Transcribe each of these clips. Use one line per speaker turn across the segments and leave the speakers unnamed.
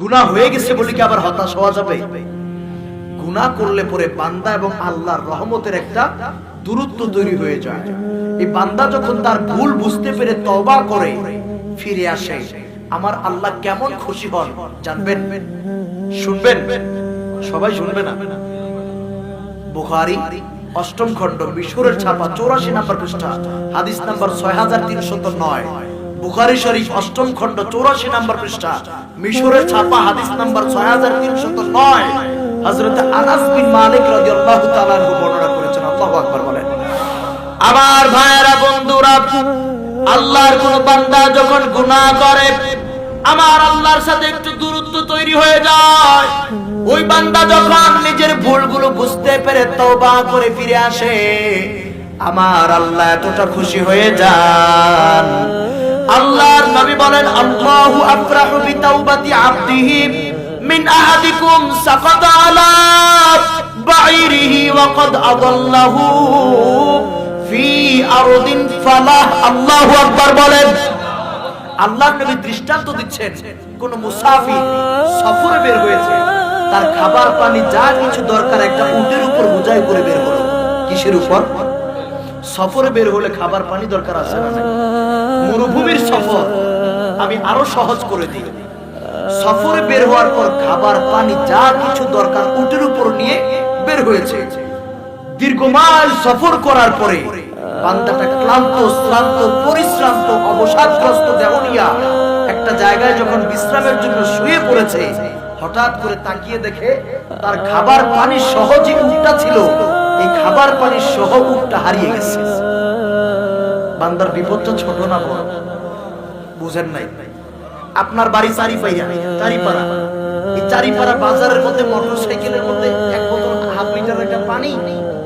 গুনাহ হয়ে গেছে বলে কি আবার হতাশ হওয়া যাবে? গুনাহ করলে পরে বান্দা এবং আল্লাহর রহমতের একটা দূরত্ব তৈরি হয়ে যায়। এই বান্দা যখন তার ভুল বুঝতে পেরে তওবা করে, ফিরে আসে, আমার আল্লাহ কেমন খুশি হন। জানবেন? শুনবেন? সবাই শুনবে না? বুখারী, অষ্টম খণ্ড, মিশরের ছাপা, চৌরাশি নাম্বার পৃষ্ঠা, হাদিস নাম্বার ছয় হাজার তিনশত নয়। বুখারি শরীফ অষ্টম খণ্ড, চৌরাশি নাম্বার পৃষ্ঠা, মিশরের ছাপা হাদিস নাম্বার ছয় হাজার তিনশত নয়। হযরত আনাস বিন মালিক তাআলা আনহু বর্ণনা করেছেন, আল্লাহু আকবার বলেন। আমার ভাইয়েরা, বন্ধুরা, আল্লাহর কোন বান্দা যখন করে, আমার আল্লাহর সাথে একটু দূরত্ব তৈরি হয়ে যায়। ওই বান্দা যখন নিজের ভুলগুলো বুঝতে পেরে তওবা করে ফিরে আসে, আমার আল্লাহ এতটা খুশি হয়ে যান। বলেন, আল্লাহু আফরাহু বিতাওবাতি আবদিহি মিন আহাদিকুম সাকাতা আলা বাঈরিহি ওয়া কদ আদাল্লাহু ফি আরদিন ফালাহ। আল্লাহু আকবার বলেন। আল্লাহ নবী দৃষ্টান্ত দিচ্ছেন, কোন মুসাফির সফরে বের হয়েছে, তার খাবার পানি যা কিছু দরকার একটা উটের উপর বোঝাই করে বের হলো। কিসের উপর? সফরে বের হলে খাবার পানি দরকার আছে মরুভূমির সফর আমি আরও সহজ করে দিই। সফরে বের হওয়ার পর খাবার, পানি, যা কিছু দরকার উটের উপর নিয়ে বের হয়েছে। দীর্ঘ মাইল সফর করার পরে বান্দাটা ক্লান্ত, শ্রান্ত, পরিশ্রান্ত, অবসাদগ্রস্ত দেওয়া একটা জায়গায় যখন বিশ্রামের জন্য শুয়ে পড়েছে, হঠাৎ করে তাকিয়ে দেখে তার খাবার পানি সহ যে উটটা ছিল। এই খাবার পানি সহ উটটা হারিয়ে গেছে। বান্দার বিপদটা ছোট না বড়। বুঝেন নাই? আপনার বাড়ি চারিপাইয়া চারিপাড়া। এই চারিপাড়া বাজারের মধ্যে মোটর সাইকেলের মধ্যে এক বোতল হাফ লিটার একটা পানি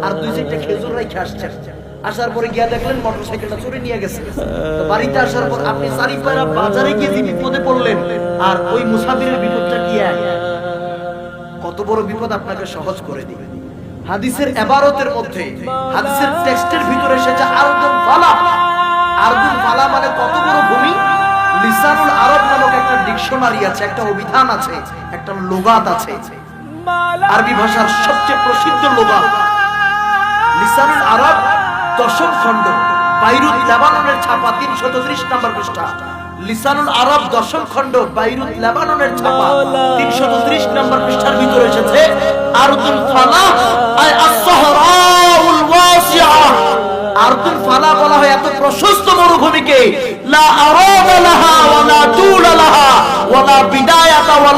আর দুই চারটা খেজুর রেখে আসছেন। আসার পরে গিয়া দেখলেন মোটর সাইকেলটা চুরি নিয়ে গেছে। তো বাড়িতে আসার পর আপনি চারিপাড়া বাজারে গিয়ে যে বিপদে পড়লেন, আর ওই মুসাফিরের বিপদটা কি কত বড় বিপদ আপনাকে সহজ করে দিবে। হাদিসের এবারতের মধ্যে, হাদিসের টেক্সটের ভিতরে এসেছে আরদুল ফালা। আরদুল ফালা মানে কত বড় ভূমি? লিসানুল আরব নামক একটা ডিকশনারি আছে, একটা অভিধান আছে, একটা লোগাত আছে। আরবি ভাষার সবচেয়ে প্রসিদ্ধ লোগাত। লিসানুল আরব দশম খণ্ড, বাইরুত লেবাননের ছাপা তিনশত ত্রিশ নম্বর পৃষ্ঠা। লিসানুল আরব দশম খণ্ড, বাইরুত লেবাননের ছাপা তিনশত ত্রিশ নম্বর পৃষ্ঠার ভিতরে এসেছে আরদুল ফালা। আরদুল ফালা বলা হয় এত প্রশস্ত মরুভূমিকে, লা আরাদা লাহা ওয়ালা তুলা লাহা ওয়ালা বিদায়াতা ওয়ালা